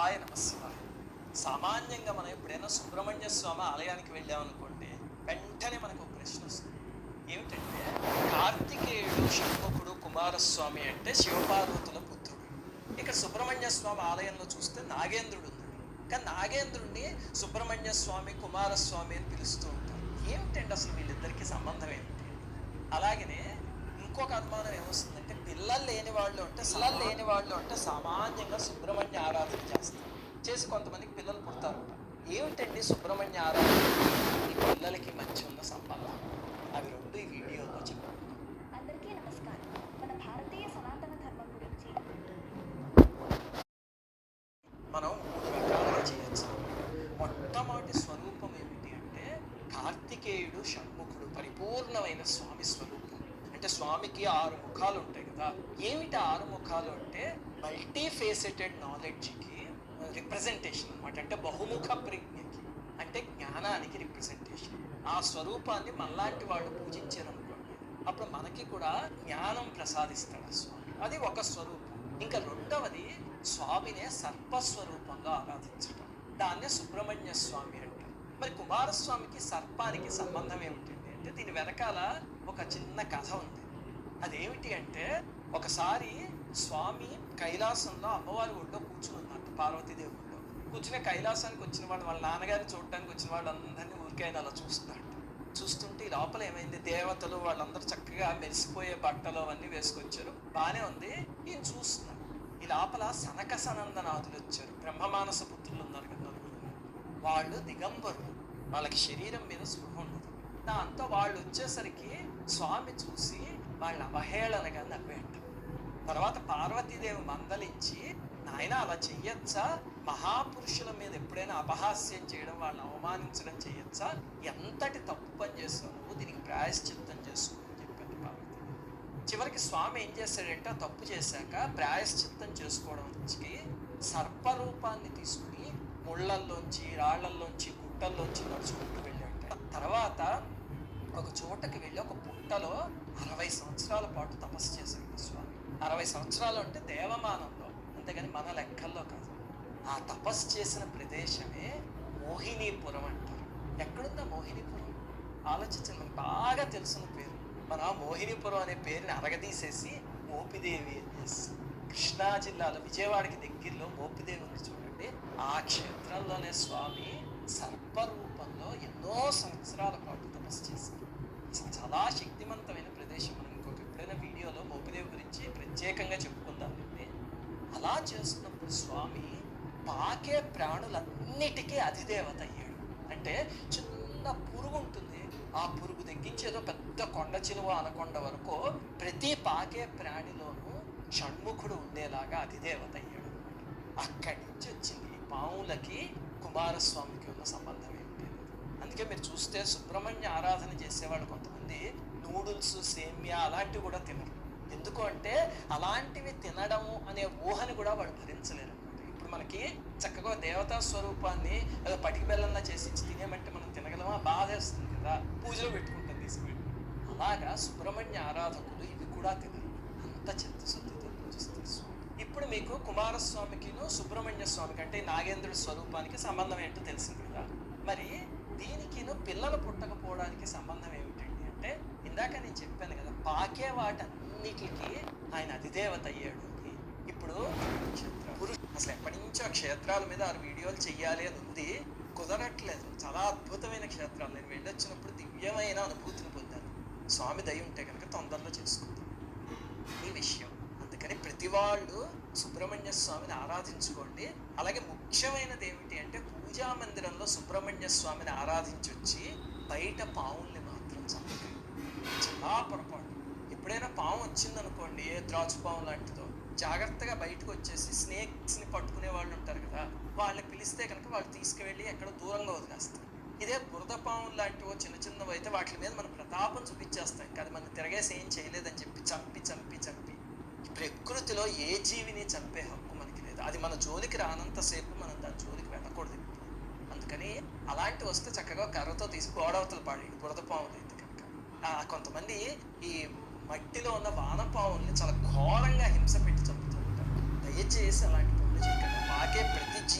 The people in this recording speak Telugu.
శివాయ నమశివాయ సామాన్యంగా మనం ఎప్పుడైనా సుబ్రహ్మణ్య స్వామి ఆలయానికి వెళ్ళామనుకోండి వెంటనే మనకు ఒక ప్రశ్న వస్తుంది. ఏమిటంటే కార్తికేయుడు షణ్ముఖుడు కుమారస్వామి అంటే శివపార్వతుల పుత్రుడు. ఇక్కడ సుబ్రహ్మణ్య స్వామి ఆలయంలో చూస్తే నాగేంద్రుడు ఉన్నాడు. కానీ నాగేంద్రుడిని సుబ్రహ్మణ్య స్వామి కుమారస్వామి అని పిలుస్తూ ఉంటారు. ఏమిటండి అసలు వీళ్ళిద్దరికీ సంబంధం ఏమిటి అలాగనే ఇంకొక అనుమానం ఏమొస్తుందంటే పిల్లలు లేని వాళ్ళు అంటే పిల్లలు లేని వాళ్ళు అంటే సామాన్యంగా సుబ్రహ్మణ్య ఆరాధన చేస్తారు. చేసి కొంతమందికి పిల్లలు పుడతారు. ఏమిటండి సుబ్రహ్మణ్య ఆరాధన? ఈ పిల్లలకి మధ్య ఉన్న సంబంధం అవి రెండు ఈ వీడియోలో చెప్పారు అందరికీ నమస్కారం. మన భారతీయ సనాతన ధర్మం గురించి మనం మూడు రకాలుగా చేయొచ్చు. మొట్టమొదటి స్వరూపం ఏమిటి అంటే కార్తికేయుడు షణ్ముఖుడు పరిపూర్ణమైన స్వామి స్వరూపం. అంటే స్వామికి ఆరు ముఖాలు ఉంటాయి కదా. ఏమిటి ఆరు ముఖాలు అంటే మల్టీ ఫేసెటెడ్ నాలెడ్జ్కి రిప్రజెంటేషన్ అనమాట అంటే బహుముఖ ప్రజ్ఞకి అంటే జ్ఞానానికి రిప్రజెంటేషన్. ఆ స్వరూపాన్ని మనలాంటి వాళ్ళు పూజించారనుకోండి అప్పుడు మనకి కూడా జ్ఞానం ప్రసాదిస్తాడు ఆ స్వామి. అది ఒక స్వరూపం. ఇంకా రెండవది స్వామినే సర్పస్వరూపంగా ఆరాధించడం దాన్నే సుబ్రహ్మణ్య స్వామి అంటారు. మరి కుమారస్వామికి సర్పానికి సంబంధం ఏమిటండి అంటే దీని వెనకాల ఒక చిన్న కథ ఉంది. అదేమిటి అంటే ఒకసారి స్వామి కైలాసంలో అమ్మవారి ఒళ్ళో కూర్చుని ఉన్నట్టు పార్వతీదేవి ఒళ్ళో కూర్చుని కైలాసానికి వచ్చిన వాళ్ళు వాళ్ళ నాన్నగారిని చూడటానికి వచ్చిన వాళ్ళందరినీ ఊరికైనా అలా చూస్తున్నాడు. చూస్తుంటే ఈ లోపల ఏమైంది? దేవతలు వాళ్ళందరూ చక్కగా మెరిసిపోయే బట్టలు అవన్నీ వేసుకొచ్చారు. బాగానే ఉంది. ఈయన చూస్తున్నాడు. ఈ లోపల సనక సనందనాథులు వచ్చారు. బ్రహ్మమానస పుత్రులు ఉన్నారు కదా వాళ్ళు దిగంబరులు. వాళ్ళకి శరీరం మీద స్పృహ ఉండదు దాంతో వాళ్ళు వచ్చేసరికి స్వామి చూసి వాళ్ళ అవహేళనగా నవ్వేట తర్వాత పార్వతీదేవి మందలించి నాయన అలా చెయ్యొచ్చా? మహాపురుషుల మీద ఎప్పుడైనా అపహాస్యం చేయడం వాళ్ళని అవమానించడం చేయొచ్చా ఎంతటి తప్పు పని చేస్తావు నువ్వు? దీనికి ప్రాయశ్చిత్తం చేసుకో అని పార్వతి చివరికి స్వామి ఏం చేశాడంటే తప్పు చేశాక ప్రాయశ్చిత్తం చేసుకోవడానికి సర్పరూపాన్ని తీసుకుని ముళ్ళల్లోంచి రాళ్ళల్లోంచి గుట్టల్లోంచి నడుచుకుంటూ వెళ్ళాడు తర్వాత ఒక చోటకి వెళ్ళి ఒక గుట్టలో అరవై సంవత్సరాల పాటు తపస్సు చేశాడు స్వామి. అరవై సంవత్సరాలు అంటే దేవమానంలో అంతేగాని మన లెక్కల్లో కాదు. ఆ తపస్సు చేసిన ప్రదేశమే మోహినీపురం అంటారు. ఎక్కడుందా మోహినీపురం? ఆలోచించండి మనకు బాగా తెలిసిన పేరు. మన మోహినీపురం అనే పేరుని అరగదీసేసి మోపిదేవి అని కృష్ణా జిల్లాలో విజయవాడకి దగ్గరలో మోపిదేవి ఉంది చూడండి. ఆ క్షేత్రంలోనే స్వామి సర్పరూపంలో ఎన్నో సంవత్సరాల పాటు తపస్సు చేశారు చాలా శక్తివంతమైన ప్రదేశం మనం ఇంకొక ఎప్పుడైనా వీడియోలో మోపిదేవి గురించి ప్రత్యేకంగా చెప్పుకుందామండి. అలా చేస్తున్నప్పుడు స్వామి పాకే ప్రాణులన్నిటికీ అధిదేవత అయ్యాడు. అంటే చిన్న పురుగు ఉంటుంది. ఆ పురుగు దగ్గించేదో పెద్ద కొండ చిలువ అనకొండ వరకు ప్రతి పాకే ప్రాణిలోనూ షణ్ముఖుడు ఉండేలాగా అధిదేవత అయ్యాడు. అక్కడి నుంచి వచ్చింది పాములకి కుమారస్వామికి ఉన్న సంబంధం. అందుకే మీరు చూస్తే సుబ్రహ్మణ్య ఆరాధన చేసేవాళ్ళు కొంతమంది. నూడిల్స్ సేమియా అలాంటివి కూడా తినరు. ఎందుకు అంటే అలాంటివి తినడము అనే ఊహని కూడా వాళ్ళు భరించలేరు. ఇప్పుడు మనకి చక్కగా దేవతా స్వరూపాన్ని ఏదో పటికి బెల్లంలా చేసి తినేమంటే మనం తినగలమా? బాధేస్తుంది కదా. పూజలో పెట్టుకుంటాం తీసుకెళ్ళి అలాగా సుబ్రహ్మణ్య ఆరాధకులు ఇవి కూడా తినరు. అంత చిత్తశుద్ధితో పూజిస్తారు. ఇప్పుడు మీకు కుమారస్వామికిను సుబ్రహ్మణ్య స్వామికి అంటే నాగేంద్రుడి స్వరూపానికి సంబంధం ఏంటో తెలిసింది కదా. మరి దీనికిను పిల్లలు పుట్టకపోవడానికి సంబంధం ఏమిటండి అంటే ఇందాక నేను చెప్పాను కదా పాకే వాటన్నిటికీ ఆయన అధిదేవత అయ్యాడు ఇప్పుడు క్షేత్రం పురుషు అసలు ఎప్పటి నుంచో ఆ క్షేత్రాల మీద ఆరు వీడియోలు చెయ్యాలి అని ఉంది. కుదరట్లేదు. చాలా అద్భుతమైన క్షేత్రాలు. నేను వెళ్ళొచ్చినప్పుడు దివ్యమైన అనుభూతిని పొందాను. స్వామి దయ ఉంటే కనుక తొందరలో చేసుకుంటాను ఈ విషయం అందుకని ప్రతి వాళ్ళు సుబ్రహ్మణ్య స్వామిని ఆరాధించుకోండి. అలాగే ముఖ్యమైనది ఏమిటి అంటే పూజా మందిరంలో సుబ్రహ్మణ్య స్వామిని ఆరాధించి వచ్చి బయట పావుల్ని మాత్రం చంపకండి. చాలా పొరపాటు. ఎప్పుడైనా పాము వచ్చిందనుకోండి ఏ ద్రాచు పాము లాంటిదో జాగ్రత్తగా బయటకు వచ్చేసి స్నేక్స్ని పట్టుకునే వాళ్ళు ఉంటారు కదా వాళ్ళని పిలిస్తే కనుక వాళ్ళు తీసుకువెళ్ళి ఎక్కడో దూరంగా వదిలేస్తారు. ఇదే బురద పాములు లాంటివో చిన్న చిన్నవి అయితే వాటి మీద మనం ప్రతాపం చూపించేస్తాం. కదా మనం తిరగేసి ఏం చేయలేదని చెప్పి చంపి చంపి చంపి. ప్రకృతిలో ఏ జీవిని చంపే హక్కు మనకి లేదు. అది మన జోలికి రానంతసేపు మనం దాని జోలికి వెళ్ళకూడదు అందుకని అలాంటి వస్తే చక్కగా కర్రతో తీసి గోడవతలు పాడి బురద పాములు అయితే కనుక. కొంతమంది ఈ మట్టిలో ఉన్న వానపాముల్ని చాలా ఘోరంగా హింస పెట్టి చంపుతూ ఉంటారు దయచేసి అలాంటి పనులు చేయకుండా. మాకే ప్రతి జీవి